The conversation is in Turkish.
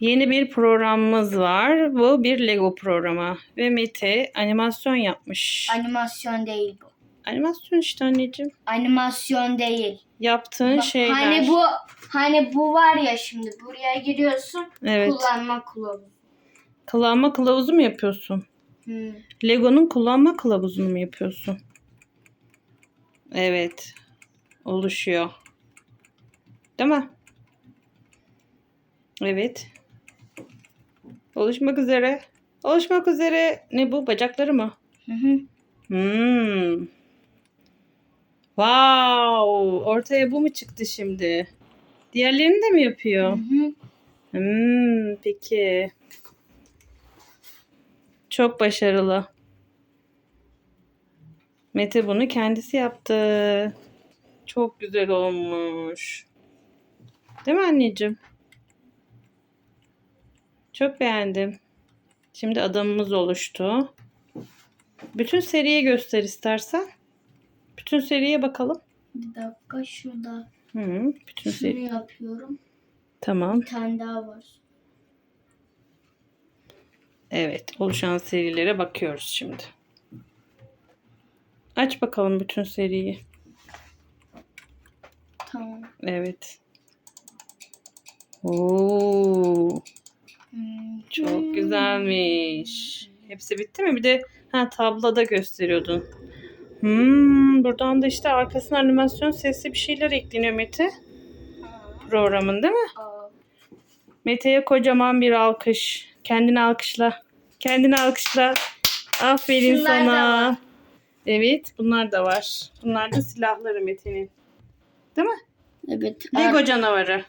Yeni bir programımız var. Bu bir Lego programı. Ve Mete animasyon yapmış. Animasyon değil bu. Animasyon işte anneciğim. Animasyon değil. Yaptığın Bak, şeyler. Hani bu hani bu var ya şimdi buraya giriyorsun. Evet. Kullanma kılavuzu. Kullanma kılavuzu mu yapıyorsun? Hmm. Lego'nun kullanma kılavuzunu mu yapıyorsun? Evet. Oluşuyor. Değil mi? Evet. Oluşmak üzere. Oluşmak üzere. Ne bu? Bacakları mı? Hı hı. Hmm. Wow. Ortaya bu mu çıktı şimdi? Diğerlerini de mi Hı yapıyor? hı. Hmm, peki. Çok başarılı. Mete bunu kendisi yaptı. Çok güzel olmuş. Değil mi anneciğim? Çok beğendim. Şimdi adamımız oluştu. Bütün seriye göster istersen. Bütün seriye bakalım. Bir dakika şurada. Hı, bütün Şunu seri. yapıyorum. Tamam. Bir tane daha var. Evet, oluşan serilere bakıyoruz şimdi. Aç bakalım bütün seriyi. Tamam. Evet. Oo. Çok güzelmiş. Hepsi bitti mi? Bir de ha tabloda gösteriyordun. Hmm, buradan da işte arkasına animasyon sesli bir şeyler ekleniyor Mete. Programın değil mi? Mete'ye kocaman bir alkış. Kendini alkışla. Kendini alkışla. Aferin Şunlar da sana. Evet, bunlar da var. Bunlar da silahları Mete'nin. Değil mi? Evet. Lego ar- canavarı.